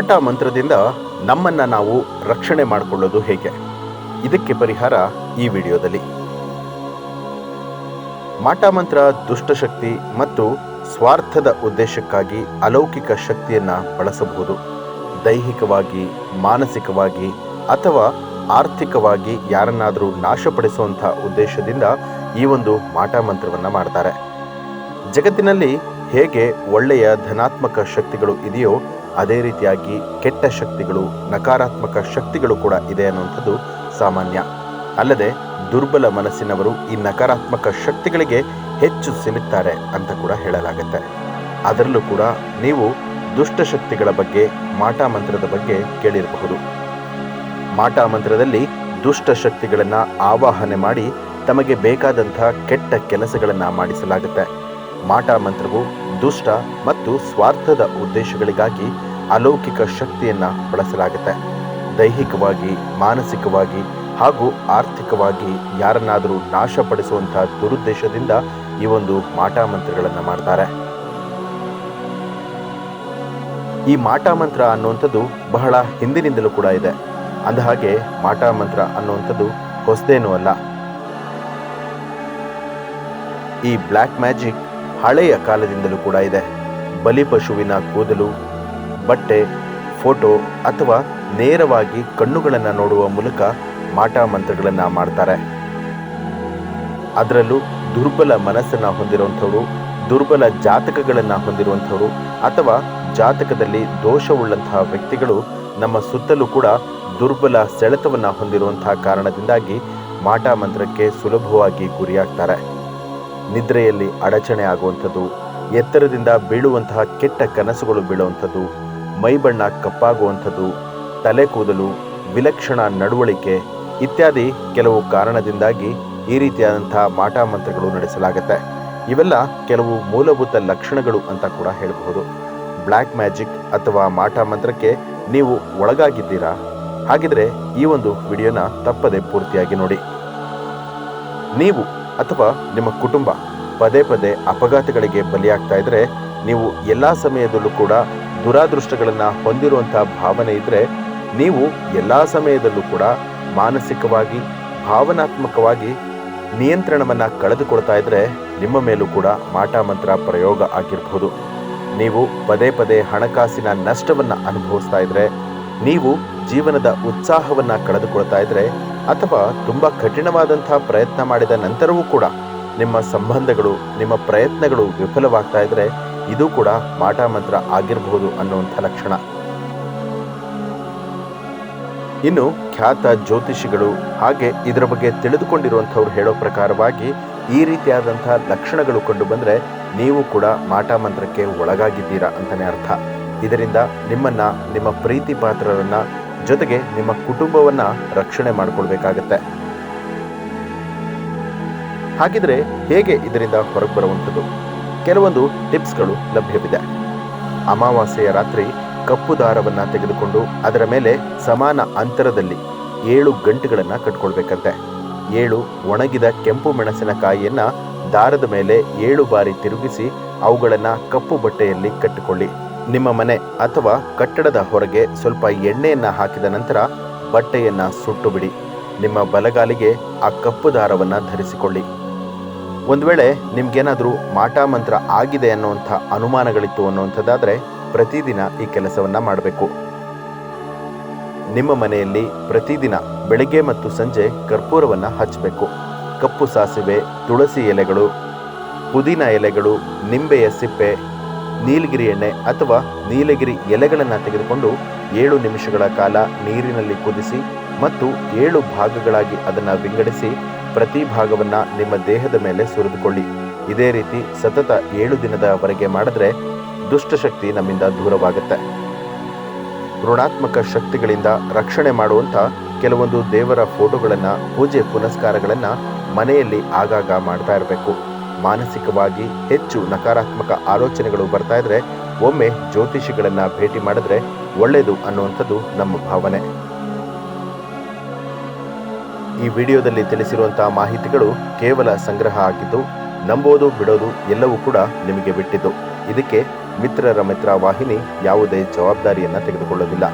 ಮಾಟ ಮಂತ್ರದಿಂದ ನಮ್ಮನ್ನು ನಾವು ರಕ್ಷಣೆ ಮಾಡಿಕೊಳ್ಳೋದು ಹೇಗೆ? ಇದಕ್ಕೆ ಪರಿಹಾರ ಈ ವಿಡಿಯೋದಲ್ಲಿ. ಮಾಟ ಮಂತ್ರ ದುಷ್ಟಶಕ್ತಿ ಮತ್ತು ಸ್ವಾರ್ಥದ ಉದ್ದೇಶಕ್ಕಾಗಿ ಅಲೌಕಿಕ ಶಕ್ತಿಯನ್ನು ಬಳಸಬಹುದು. ದೈಹಿಕವಾಗಿ, ಮಾನಸಿಕವಾಗಿ ಅಥವಾ ಆರ್ಥಿಕವಾಗಿ ಯಾರನ್ನಾದರೂ ನಾಶಪಡಿಸುವಂಥ ಉದ್ದೇಶದಿಂದ ಈ ಒಂದು ಮಾಟ ಮಂತ್ರವನ್ನು ಮಾಡ್ತಾರೆ. ಜಗತ್ತಿನಲ್ಲಿ ಹೇಗೆ ಒಳ್ಳೆಯ ಧನಾತ್ಮಕ ಶಕ್ತಿಗಳು ಇದೆಯೋ ಅದೇ ರೀತಿಯಾಗಿ ಕೆಟ್ಟ ಶಕ್ತಿಗಳು, ನಕಾರಾತ್ಮಕ ಶಕ್ತಿಗಳು ಕೂಡ ಇದೆ ಅನ್ನುವಂಥದ್ದು ಸಾಮಾನ್ಯ. ಅಲ್ಲದೆ ದುರ್ಬಲ ಮನಸ್ಸಿನವರು ಈ ನಕಾರಾತ್ಮಕ ಶಕ್ತಿಗಳಿಗೆ ಹೆಚ್ಚು ಸಿಲುಕ್ತಾರೆ ಅಂತ ಕೂಡ ಹೇಳಲಾಗುತ್ತೆ. ಅದರಲ್ಲೂ ಕೂಡ ನೀವು ದುಷ್ಟಶಕ್ತಿಗಳ ಬಗ್ಗೆ, ಮಾಟ ಮಂತ್ರದ ಬಗ್ಗೆ ಕೇಳಿರಬಹುದು. ಮಾಟ ಮಂತ್ರದಲ್ಲಿ ದುಷ್ಟ ಶಕ್ತಿಗಳನ್ನು ಆವಾಹನೆ ಮಾಡಿ ತಮಗೆ ಬೇಕಾದಂಥ ಕೆಟ್ಟ ಕೆಲಸಗಳನ್ನು ಮಾಡಿಸಲಾಗುತ್ತೆ. ಮಾಟ ಮಂತ್ರವು ದುಷ್ಟ ಮತ್ತು ಸ್ವಾರ್ಥದ ಉದ್ದೇಶಗಳಿಗಾಗಿ ಅಲೌಕಿಕ ಶಕ್ತಿಯನ್ನು ಬಳಸಲಾಗುತ್ತೆ. ದೈಹಿಕವಾಗಿ, ಮಾನಸಿಕವಾಗಿ ಹಾಗೂ ಆರ್ಥಿಕವಾಗಿ ಯಾರನ್ನಾದರೂ ನಾಶಪಡಿಸುವಂತಹ ದುರುದ್ದೇಶದಿಂದ ಈ ಒಂದು ಮಾಟ ಮಂತ್ರಗಳನ್ನು ಮಾಡ್ತಾರೆ. ಈ ಮಾಟ ಮಂತ್ರ ಅನ್ನುವಂಥದ್ದು ಬಹಳ ಹಿಂದಿನಿಂದಲೂ ಕೂಡ ಇದೆ. ಅಂದಹಾಗೆ ಮಾಟ ಮಂತ್ರ ಅನ್ನುವಂಥದ್ದು ಹೊಸದೇನೂ ಅಲ್ಲ. ಈ ಬ್ಲ್ಯಾಕ್ ಮ್ಯಾಜಿಕ್ ಹಳೆಯ ಕಾಲದಿಂದಲೂ ಕೂಡ ಇದೆ. ಬಲಿಪಶುವಿನ ಕೂದಲು ಬಟ್ಟೆ, ಫೋಟೋ ಅಥವಾ ನೇರವಾಗಿ ಕಣ್ಣುಗಳನ್ನು ನೋಡುವ ಮೂಲಕ ಮಾಟ ಮಂತ್ರಗಳನ್ನು ಮಾಡ್ತಾರೆ. ಅದರಲ್ಲೂ ದುರ್ಬಲ ಮನಸ್ಸನ್ನು ಹೊಂದಿರುವಂಥವ್ರು ದುರ್ಬಲ ಜಾತಕಗಳನ್ನು ಹೊಂದಿರುವಂಥವರು ಅಥವಾ ಜಾತಕದಲ್ಲಿ ದೋಷವುಳ್ಳಂತಹ ವ್ಯಕ್ತಿಗಳು ನಮ್ಮ ಸುತ್ತಲೂ ಕೂಡ ದುರ್ಬಲ ಸೆಳೆತವನ್ನು ಹೊಂದಿರುವಂತಹ ಕಾರಣದಿಂದಾಗಿ ಮಾಟ ಮಂತ್ರಕ್ಕೆ ಸುಲಭವಾಗಿ ಗುರಿಯಾಗ್ತಾರೆ. ನಿದ್ರೆಯಲ್ಲಿ ಅಡಚಣೆ ಆಗುವಂಥದ್ದು, ಎತ್ತರದಿಂದ ಬೀಳುವಂತಹ ಕೆಟ್ಟ ಕನಸುಗಳು ಬೀಳುವಂಥದ್ದು ಮೈಬಣ್ಣ ಕಪ್ಪಾಗುವಂಥದ್ದು, ತಲೆ ಕೂದಲು, ವಿಲಕ್ಷಣ ನಡವಳಿಕೆ ಇತ್ಯಾದಿ ಕೆಲವು ಕಾರಣದಿಂದಾಗಿ ಈ ರೀತಿಯಾದಂಥ ಮಾಟ ಮಂತ್ರಗಳು ನಡೆಸಲಾಗುತ್ತೆ. ಇವೆಲ್ಲ ಕೆಲವು ಮೂಲಭೂತ ಲಕ್ಷಣಗಳು ಅಂತ ಕೂಡ ಹೇಳಬಹುದು. ಬ್ಲ್ಯಾಕ್ ಮ್ಯಾಜಿಕ್ ಅಥವಾ ಮಾಟ ಮಂತ್ರಕ್ಕೆ ನೀವು ಒಳಗಾಗಿದ್ದೀರಾ? ಹಾಗಿದ್ರೆ ಈ ಒಂದು ವಿಡಿಯೋನ ತಪ್ಪದೆ ಪೂರ್ತಿಯಾಗಿ ನೋಡಿ. ನೀವು ಅಥವಾ ನಿಮ್ಮ ಕುಟುಂಬ ಪದೇ ಪದೇ ಅಪಘಾತಗಳಿಗೆ ಬಲಿಯಾಗ್ತಾ ಇದ್ರೆ ನೀವು ಎಲ್ಲ ಸಮಯದಲ್ಲೂ ಕೂಡ ದುರಾದೃಷ್ಟಗಳನ್ನು ಹೊಂದಿರುವಂಥ ಭಾವನೆ ಇದ್ದರೆ ನೀವು ಎಲ್ಲ ಸಮಯದಲ್ಲೂ ಕೂಡ ಮಾನಸಿಕವಾಗಿ, ಭಾವನಾತ್ಮಕವಾಗಿ ನಿಯಂತ್ರಣವನ್ನು ಕಳೆದುಕೊಳ್ತಾ ಇದ್ದರೆ ನಿಮ್ಮ ಮೇಲೂ ಕೂಡ ಮಾಟ ಮಂತ್ರ ಪ್ರಯೋಗ ಆಗಿರಬಹುದು ನೀವು ಪದೇ ಪದೇ ಹಣಕಾಸಿನ ನಷ್ಟವನ್ನು ಅನುಭವಿಸ್ತಾ ಇದ್ರೆ, ನೀವು ಜೀವನದ ಉತ್ಸಾಹವನ್ನು ಕಳೆದುಕೊಳ್ತಾ ಇದ್ರೆ ಅಥವಾ ತುಂಬ ಕಠಿಣವಾದಂಥ ಪ್ರಯತ್ನ ಮಾಡಿದ ನಂತರವೂ ಕೂಡ ನಿಮ್ಮ ಸಂಬಂಧಗಳು, ನಿಮ್ಮ ಪ್ರಯತ್ನಗಳು ವಿಫಲವಾಗ್ತಾ ಇದ್ರೆ ಇದು ಕೂಡ ಮಾಟ ಮಂತ್ರ ಆಗಿರಬಹುದು ಅನ್ನುವಂಥ ಲಕ್ಷಣ. ಇನ್ನು ಖ್ಯಾತ ಜ್ಯೋತಿಷಿಗಳು ಹಾಗೆ ಇದರ ಬಗ್ಗೆ ತಿಳಿದುಕೊಂಡಿರುವಂಥವ್ರು ಹೇಳೋ ಪ್ರಕಾರವಾಗಿ ಈ ರೀತಿಯಾದಂಥ ಲಕ್ಷಣಗಳು ಕಂಡು ಬಂದರೆ ನೀವು ಕೂಡ ಮಾಟ ಮಂತ್ರಕ್ಕೆ ಒಳಗಾಗಿದ್ದೀರಾ ಅಂತಲೇ ಅರ್ಥ. ಇದರಿಂದ ನಿಮ್ಮನ್ನು, ನಿಮ್ಮ ಪ್ರೀತಿ ಪಾತ್ರರನ್ನು ಜೊತೆಗೆ ನಿಮ್ಮ ಕುಟುಂಬವನ್ನು ರಕ್ಷಣೆ ಮಾಡಿಕೊಳ್ಬೇಕಾಗತ್ತೆ. ಹಾಗಿದ್ರೆ ಹೇಗೆ ಇದರಿಂದ ಹೊರಗೆ ಬರುವಂಥದ್ದು? ಕೆಲವೊಂದು ಟಿಪ್ಸ್ಗಳು ಲಭ್ಯವಿದೆ. ಅಮಾವಾಸ್ಯೆಯ ರಾತ್ರಿ ಕಪ್ಪು ದಾರವನ್ನು ತೆಗೆದುಕೊಂಡು ಅದರ ಮೇಲೆ ಸಮಾನ ಅಂತರದಲ್ಲಿ ಏಳು ಗಂಟೆಗಳನ್ನು ಕಟ್ಕೊಳ್ಬೇಕಂತೆ. ಏಳು ಒಣಗಿದ ಕೆಂಪು ಮೆಣಸಿನಕಾಯಿಯನ್ನು ದಾರದ ಮೇಲೆ ಏಳು ಬಾರಿ ತಿರುಗಿಸಿ ಅವುಗಳನ್ನು ಕಪ್ಪು ಬಟ್ಟೆಯಲ್ಲಿ ಕಟ್ಟಿಕೊಳ್ಳಿ. ನಿಮ್ಮ ಮನೆ ಅಥವಾ ಕಟ್ಟಡದ ಹೊರಗೆ ಸ್ವಲ್ಪ ಎಣ್ಣೆಯನ್ನು ಹಾಕಿದ ನಂತರ ಬಟ್ಟೆಯನ್ನು ಸುಟ್ಟು ಬಿಡಿ ನಿಮ್ಮ ಬಲಗಾಲಿಗೆ ಆ ಕಪ್ಪು ದಾರವನ್ನು ಧರಿಸಿಕೊಳ್ಳಿ. ಒಂದು ವೇಳೆ ನಿಮ್ಗೇನಾದರೂ ಮಾಟ ಮಂತ್ರ ಆಗಿದೆ ಅನ್ನುವಂಥ ಅನುಮಾನಗಳಿತ್ತು ಅನ್ನುವಂಥದ್ದಾದರೆ ಪ್ರತಿದಿನ ಈ ಕೆಲಸವನ್ನು ಮಾಡಬೇಕು. ನಿಮ್ಮ ಮನೆಯಲ್ಲಿ ಪ್ರತಿದಿನ ಬೆಳಗ್ಗೆ ಮತ್ತು ಸಂಜೆ ಕರ್ಪೂರವನ್ನು ಹಚ್ಚಬೇಕು ಕಪ್ಪು ಸಾಸಿವೆ, ತುಳಸಿ ಎಲೆಗಳು, ಪುದೀನ ಎಲೆಗಳು, ನಿಂಬೆಯ ಸಿಪ್ಪೆ, ನೀಲಗಿರಿ ಎಣ್ಣೆ ಅಥವಾ ನೀಲಗಿರಿ ಎಲೆಗಳನ್ನು ತೆಗೆದುಕೊಂಡು ಏಳು ನಿಮಿಷಗಳ ಕಾಲ ನೀರಿನಲ್ಲಿ ಕುದಿಸಿ ಮತ್ತು ಏಳು ಭಾಗಗಳಾಗಿ ಅದನ್ನು ವಿಂಗಡಿಸಿ ಪ್ರತಿ ಭಾಗವನ್ನು ನಿಮ್ಮ ದೇಹದ ಮೇಲೆ ಸುರಿದುಕೊಳ್ಳಿ. ಇದೇ ರೀತಿ ಸತತ ಏಳು ದಿನದವರೆಗೆ ಮಾಡಿದ್ರೆ ದುಷ್ಟಶಕ್ತಿ ನಮ್ಮಿಂದ ದೂರವಾಗುತ್ತೆ. ಋಣಾತ್ಮಕ ಶಕ್ತಿಗಳಿಂದ ರಕ್ಷಣೆ ಮಾಡುವಂಥ ಕೆಲವೊಂದು ದೇವರ ಫೋಟೋಗಳನ್ನು, ಪೂಜೆ ಪುನಸ್ಕಾರಗಳನ್ನು ಮನೆಯಲ್ಲಿ ಆಗಾಗ ಮಾಡ್ತಾ ಇರಬೇಕು. ಮಾನಸಿಕವಾಗಿ ಹೆಚ್ಚು ನಕಾರಾತ್ಮಕ ಆಲೋಚನೆಗಳು ಬರ್ತಾ ಇದ್ರೆ ಒಮ್ಮೆ ಜ್ಯೋತಿಷಿಗಳನ್ನು ಭೇಟಿ ಮಾಡಿದ್ರೆ ಒಳ್ಳೆಯದು ಅನ್ನುವಂಥದ್ದು ನಮ್ಮ ಭಾವನೆ. ಈ ವಿಡಿಯೋದಲ್ಲಿ ತಿಳಿಸಿರುವಂತಹ ಮಾಹಿತಿಗಳು ಕೇವಲ ಸಂಗ್ರಹ ಆಗಿದ್ದು, ನಂಬೋದು ಬಿಡೋದು ಎಲ್ಲವೂ ಕೂಡ ನಿಮಗೆ ಬಿಟ್ಟಿದ್ದು. ಇದಕ್ಕೆ ಮಿತ್ರರ ಮಿತ್ರ ವಾಹಿನಿ ಯಾವುದೇ ಜವಾಬ್ದಾರಿಯನ್ನ ತೆಗೆದುಕೊಳ್ಳೋದಿಲ್ಲ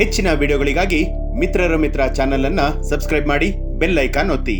ಹೆಚ್ಚಿನ ವಿಡಿಯೋಗಳಿಗಾಗಿ ಮಿತ್ರರ ಮಿತ್ರ ಚಾನೆಲ್ ಅನ್ನ ಸಬ್ಸ್ಕ್ರೈಬ್ ಮಾಡಿ, ಬೆಲ್ ಐಕಾನ್ ಒತ್ತಿ.